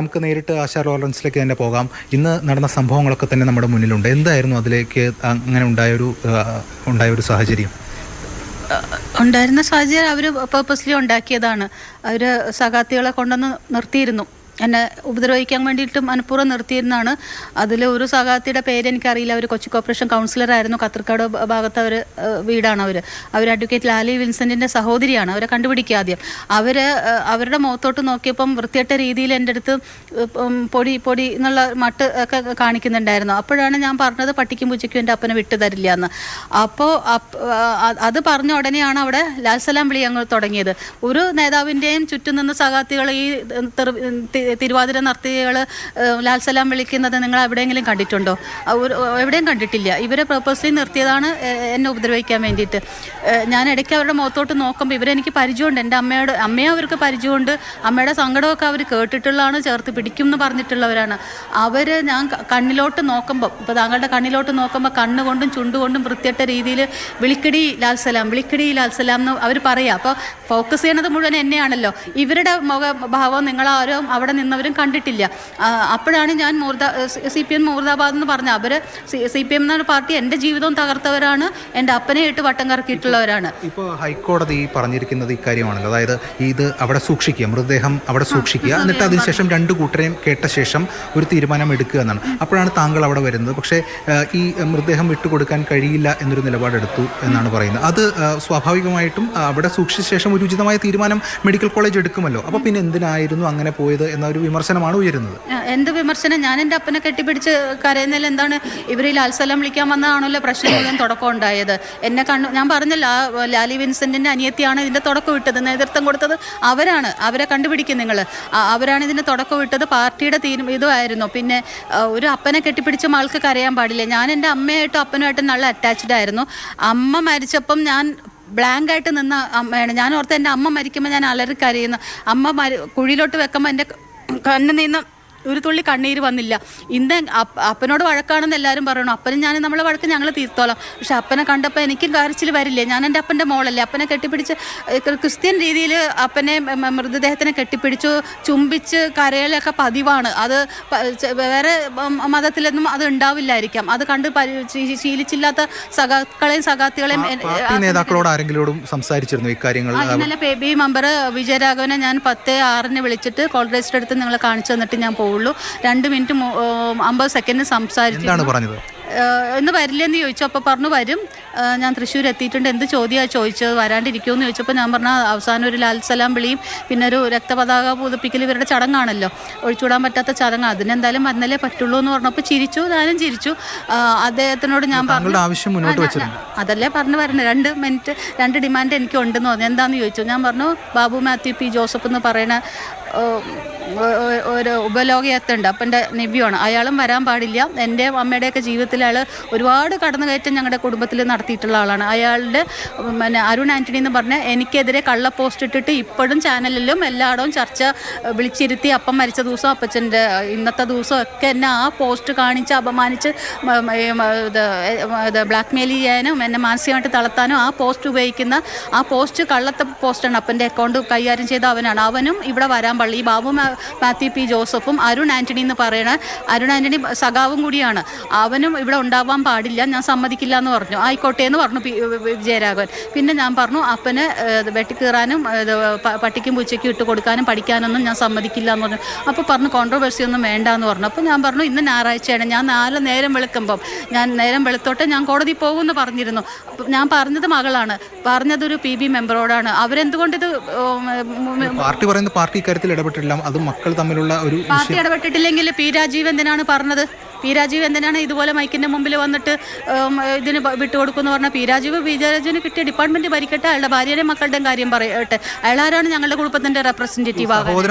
നമുക്ക് നേരിട്ട് ആശാ ലോറൻസിലേക്ക് തന്നെ പോകാം. ഇന്ന് നടന്ന സംഭവങ്ങളൊക്കെ തന്നെ നമ്മുടെ മുന്നിലുണ്ട്. എന്തായിരുന്നു അതിലേക്ക് അങ്ങനെ ഉണ്ടായൊരു ഉണ്ടായ ഒരു സാഹചര്യം? ഉണ്ടായിരുന്ന സാഹചര്യം അവർ പേർപ്പസ്ലി ഉണ്ടാക്കിയതാണ്. അവർ സഹാത്തികളെ കൊണ്ടുവന്ന് നിർത്തിയിരുന്നു. എന്നെ ഉപദ്രവിക്കാൻ വേണ്ടിയിട്ടും മനഃപൂർവം നിർത്തിയിരുന്നാണ്. അതിൽ ഒരു സഹാത്തിയുടെ പേര് എനിക്കറിയില്ല. അവർ കൊച്ചി കോർപ്പറേഷൻ കൗൺസിലറായിരുന്നു. കത്രക്കാട് ഭ- ഭാഗത്ത് അവർ വീടാണ് അവർ അവർ അഡ്വക്കേറ്റ് ലാലി വിൻസെന്റിന്റെ സഹോദരിയാണ്. അവരെ കണ്ടുപിടിക്കുക ആദ്യം. അവർ അവരുടെ മുഖത്തോട്ട് നോക്കിയപ്പം വൃത്തിയട്ട രീതിയിൽ എന്റെ അടുത്ത് പൊടി പൊടി എന്നുള്ള മട്ട് ഒക്കെ കാണിക്കുന്നുണ്ടായിരുന്നു. അപ്പോഴാണ് ഞാൻ പറഞ്ഞത് പട്ടിക്കും പൂച്ചയ്ക്കും എന്റെ അപ്പനെ വിട്ടു തരില്ല എന്ന് അപ്പോൾ അത് പറഞ്ഞ ഉടനെയാണ് അവിടെ ലാൽസലാം വിളി ഞങ്ങൾ തുടങ്ങിയത്. ഒരു നേതാവിന്റെയും ചുറ്റും നിന്ന് സഹാത്തികൾ ഈ തിരുവാതിര നർത്തകികൾ ലാൽസലാം വിളിക്കുന്നത് നിങ്ങൾ എവിടെയെങ്കിലും കണ്ടിട്ടുണ്ടോ? എവിടെയും കണ്ടിട്ടില്ല. ഇവരെ പേർപ്പസ്ലി നിർത്തിയതാണ് എന്നെ ഉപദ്രവിക്കാൻ വേണ്ടിയിട്ട്. ഞാൻ ഇടയ്ക്ക് അവരുടെ മുഖത്തോട്ട് നോക്കുമ്പോൾ ഇവരെനിക്ക് പരിചയമുണ്ട്. എന്റെ അമ്മയോട് അമ്മയെ അവർക്ക് പരിചയമുണ്ട്. അമ്മയുടെ സങ്കടമൊക്കെ അവർ കേട്ടിട്ടുള്ളതാണ് ചേർത്ത് പിടിക്കും എന്ന് പറഞ്ഞിട്ടുള്ളവരാണ്. അവർ ഞാൻ കണ്ണിലോട്ട് നോക്കുമ്പോൾ ഇപ്പോൾ താങ്കളുടെ കണ്ണിലോട്ട് നോക്കുമ്പോൾ കണ്ണുകൊണ്ടും ചുണ്ടുകൊണ്ടും വൃത്തിയിട്ട രീതിയിൽ വിളിക്കടി ലാൽസലാം വിളിക്കടി ലാൽസലാം എന്ന് അവർ പറയുക അപ്പോൾ ഫോക്കസ് ചെയ്യണത് മുഴുവൻ എന്നെയാണല്ലോ. ഇവരുടെ മുഖ ഭാവം നിങ്ങളാരും അവിടെ നിന്നവരും കണ്ടിട്ടില്ല. അപ്പോഴാണ് ഞാൻ മൂർദ സി പി എം മൂർദാബാദ് എന്ന് പറഞ്ഞ അവർ സി പി എം എന്ന പാർട്ടി എന്റെ ജീവിതം തകർത്തവരാണ്. എന്റെ അപ്പനെ ഇട്ട് വട്ടം കറക്കിയിട്ടുള്ളവരാണ്. ഇപ്പോൾ ഹൈക്കോടതി പറഞ്ഞിരിക്കുന്നത് ഇക്കാര്യമാണല്ലോ. അതായത് ഇത് അവിടെ സൂക്ഷിക്കുക മൃതദേഹം അവിടെ സൂക്ഷിക്കുക. എന്നിട്ട് അതിനുശേഷം രണ്ട് കൂട്ടരെയും കേട്ട ശേഷം ഒരു തീരുമാനം എടുക്കുക എന്നാണ്. അപ്പോഴാണ് താങ്കൾ അവിടെ വരുന്നത്. പക്ഷേ ഈ മൃതദേഹം വിട്ടുകൊടുക്കാൻ കഴിയില്ല എന്നൊരു നിലപാടെടുത്തു എന്നാണ് പറയുന്നത്. അത് സ്വാഭാവികമായിട്ടും അവിടെ സൂക്ഷിച്ച ശേഷം ഒരു ഉചിതമായ തീരുമാനം മെഡിക്കൽ കോളേജ് എടുക്കുമല്ലോ. അപ്പോൾ പിന്നെ എന്തിനായിരുന്നു അങ്ങനെ പോയത് എന്ന ഒരു വിമർശനമാണ് ഉയരുന്നത്. എന്ത് വിമർശനം? ഞാൻ എന്റെ അപ്പനെ കെട്ടിപ്പിടിച്ച് കരയുന്നതിൽ എന്താണ് ഇവർ ഈ വിളിക്കാൻ വന്നതാണല്ലോ പ്രശ്നം മുഴുവൻ തുടക്കം ഉണ്ടായത്. എന്നെ കണ്ണു ഞാൻ പറഞ്ഞല്ലോ ആ ലാലി വിൻസെന്റിന്റെ അനിയത്തിയാണ് ഇതിന്റെ തുടക്കം വിട്ടത് നേതൃത്വം കൊടുത്തത്. അവരാണ് അവരെ കണ്ടുപിടിക്കും നിങ്ങൾ. അവരാണ് ഇതിന്റെ തുടക്കം വിട്ടത് പാർട്ടിയുടെ തീരു ഇതുമായിരുന്നു. പിന്നെ ഒരു അപ്പനെ കെട്ടിപ്പിടിച്ച ആൾക്ക് കരയാൻ പാടില്ല. ഞാൻ എന്റെ അമ്മയായിട്ടും അപ്പനുമായിട്ടും നല്ല അറ്റാച്ച്ഡ് ആയിരുന്നു. അമ്മ മരിച്ചപ്പം ഞാൻ ബ്ലാങ്ക് ആയിട്ട് നിന്ന അമ്മയാണ്. ഞാൻ ഓർത്ത് എന്റെ അമ്മ മരിക്കുമ്പോൾ ഞാൻ അലറി കരയുന്നു അമ്മ മരി കുഴിയിലോട്ട് വെക്കുമ്പോൾ എന്റെ കണ്ണിൽ നിന്ന് ഒരു തുള്ളി കണ്ണീര് വന്നില്ല. ഇന്ന് അപ്പനോട് വഴക്കാണെന്ന് എല്ലാവരും പറയണം. അപ്പനും ഞാൻ നമ്മളെ വഴക്ക് ഞങ്ങൾ തീർത്തോളാം. പക്ഷെ അപ്പനെ കണ്ടപ്പോൾ എനിക്കും കരച്ചിൽ വരില്ലേ? ഞാൻ എന്റെ അപ്പന്റെ മോളല്ലേ? അപ്പനെ കെട്ടിപ്പിടിച്ച് ക്രിസ്ത്യൻ രീതിയിൽ അപ്പനെ മൃതദേഹത്തിനെ കെട്ടിപ്പിടിച്ചു ചുംബിച്ച് കരയിലൊക്കെ പതിവാണ്. അത് വേറെ മതത്തിലൊന്നും അത് ഉണ്ടാവില്ലായിരിക്കാം. അത് കണ്ട് ശീലിച്ചില്ലാത്ത സഖാക്കളെയും സഖാത്തികളെയും നേതാക്കളോട് സംസാരിച്ചിരുന്നു ഇക്കാര്യങ്ങൾ? ഇന്നലെ ബേബി മെമ്പർ വിജയരാഘവനെ ഞാൻ പത്ത് ആറിന് വിളിച്ചിട്ട് കോൾ രജിസ്റ്റർ എടുത്ത് നിങ്ങളെ കാണിച്ചു തന്നിട്ട് ഞാൻ പോവുള്ളൂ. രണ്ട് മിനിറ്റ് അമ്പത് സെക്കൻഡ് സംസാരിച്ചു ഇന്ന് വരില്ലെന്ന് ചോദിച്ചു. അപ്പോൾ പറഞ്ഞു വരും. ഞാൻ തൃശ്ശൂർ എത്തിയിട്ടുണ്ട് എന്ത് ചോദ്യമാണ് ചോദിച്ചത്? വരാണ്ടിരിക്കുമെന്ന് ചോദിച്ചപ്പോൾ ഞാൻ പറഞ്ഞ അവസാനം ഒരു ലാൽസലാം വിളിയും പിന്നെ ഒരു രക്തപതാക പുതുപ്പിക്കൽ ഇവരുടെ ചടങ്ങാണല്ലോ. ഒഴിച്ചുവിടാൻ പറ്റാത്ത ചടങ്ങ്. അതിനെന്തായാലും വന്നല്ലേ പറ്റുള്ളൂ എന്ന് പറഞ്ഞപ്പോൾ ചിരിച്ചു ഞാനും ചിരിച്ചു. അദ്ദേഹത്തിനോട് ഞാൻ പറഞ്ഞു അതല്ലേ പറഞ്ഞു വരണേ. രണ്ട് മിനിറ്റ് രണ്ട് ഡിമാൻഡ് എനിക്ക് ഉണ്ടെന്ന് പറഞ്ഞു. എന്താന്ന് ചോദിച്ചു. ഞാൻ പറഞ്ഞു ബാബു മാത്യു പി ജോസഫ് എന്ന് പറയുന്ന ഒരു ഉപലോകയത്തുണ്ട് അപ്പം എന്റെ നിവ്യമാണ് അയാളും വരാൻ പാടില്ല. എന്റെ അമ്മയുടെയൊക്കെ ജീവിതത്തിൽ അയാൾ ഒരുപാട് കടന്നുകയറ്റം ഞങ്ങളുടെ കുടുംബത്തിൽ നടത്തിയിട്ടുള്ള ആളാണ്. അയാളുടെ പിന്നെ അരുൺ ആന്റണി എന്ന് പറഞ്ഞാൽ എനിക്കെതിരെ കള്ള പോസ്റ്റ് ഇട്ടിട്ട് ഇപ്പോഴും ചാനലിലും എല്ലായിടവും ചർച്ച വിളിച്ചിരുത്തി അപ്പം മരിച്ച ദിവസം അപ്പച്ചന്റെ ഇന്നത്തെ ദിവസം ഒക്കെ എന്നെ ആ പോസ്റ്റ് കാണിച്ച് അപമാനിച്ച് ബ്ലാക്ക് മെയിൽ ചെയ്യാനും എന്നെ മാനസികമായിട്ട് തളർത്താനും ആ പോസ്റ്റ് ഉപയോഗിക്കുന്ന ആ പോസ്റ്റ് കള്ളത്തെ പോസ്റ്റാണ്. അപ്പന്റെ അക്കൗണ്ട് കൈകാര്യം ചെയ്ത അവനാണ്. അവനും ഇവിടെ വരാൻ പള്ളി ഈ ബാബു മാത്യു പി ജോസഫും അരുൺ ആന്റണി എന്ന് പറയുന്ന അരുൺ ആന്റണി സഖാവും കൂടിയാണ്. അവനും ഇവിടെ ഉണ്ടാവാൻ പാടില്ല ഞാൻ സമ്മതിക്കില്ല എന്ന് പറഞ്ഞു ആയിക്കോട്ടെ എന്ന് പറഞ്ഞു വിജയരാഘവൻ. പിന്നെ ഞാൻ പറഞ്ഞു അപ്പന് വെട്ടിക്കീറാനും പട്ടിക്കും പൂച്ചയ്ക്കും ഇട്ട് കൊടുക്കാനും പഠിക്കാനൊന്നും ഞാൻ സമ്മതിക്കില്ല എന്ന് പറഞ്ഞു. അപ്പോൾ പറഞ്ഞു കോൺട്രവേഴ്സി ഒന്നും വേണ്ട എന്ന് പറഞ്ഞു. അപ്പോൾ ഞാൻ പറഞ്ഞു ഇന്ന് ഞായറാഴ്ചയാണ് ഞാൻ നാളെ നേരം വെളുക്കുമ്പം ഞാൻ നേരം വെളുത്തോട്ടെ ഞാൻ കോടതി പോകുമെന്ന് പറഞ്ഞിരുന്നു. ഞാൻ പറഞ്ഞത് മകളാണ്. പറഞ്ഞതൊരു പി ബി മെമ്പറോടാണ്. അവരെന്തുകൊണ്ട് ഇത് പാർട്ടി പറയുന്ന പാർട്ടി ഇക്കാര്യത്തിൽ ഇടപെട്ടില്ല അത് മക്കൾ തമ്മിലുള്ള ഒരു പാർട്ടി ഇടപെട്ടിട്ടില്ലെങ്കിൽ പി രാജീവ് എന്തിനാണ് പറഞ്ഞത്? പി രാജീവ് എന്തിനാണ് ഇതുപോലെ മൈക്കിന്റെ മുമ്പിൽ വന്നിട്ട് ഇതിന് വിട്ടുകൊടുക്കുമെന്ന് പറഞ്ഞാൽ പി രാജീവ് പി രാജീവിന് കിട്ടിയ ഡിപ്പാർട്ട്മെന്റ് ഭരിക്കട്ടെ അയാളുടെ ഭാര്യയുടെയും മക്കളുടെയും കാര്യം പറയട്ടെ. അയാളാരാണ് ഞങ്ങളുടെ കുടുംബത്തിന്റെ റെപ്രസെന്റേറ്റീവ് സഹോദരൻ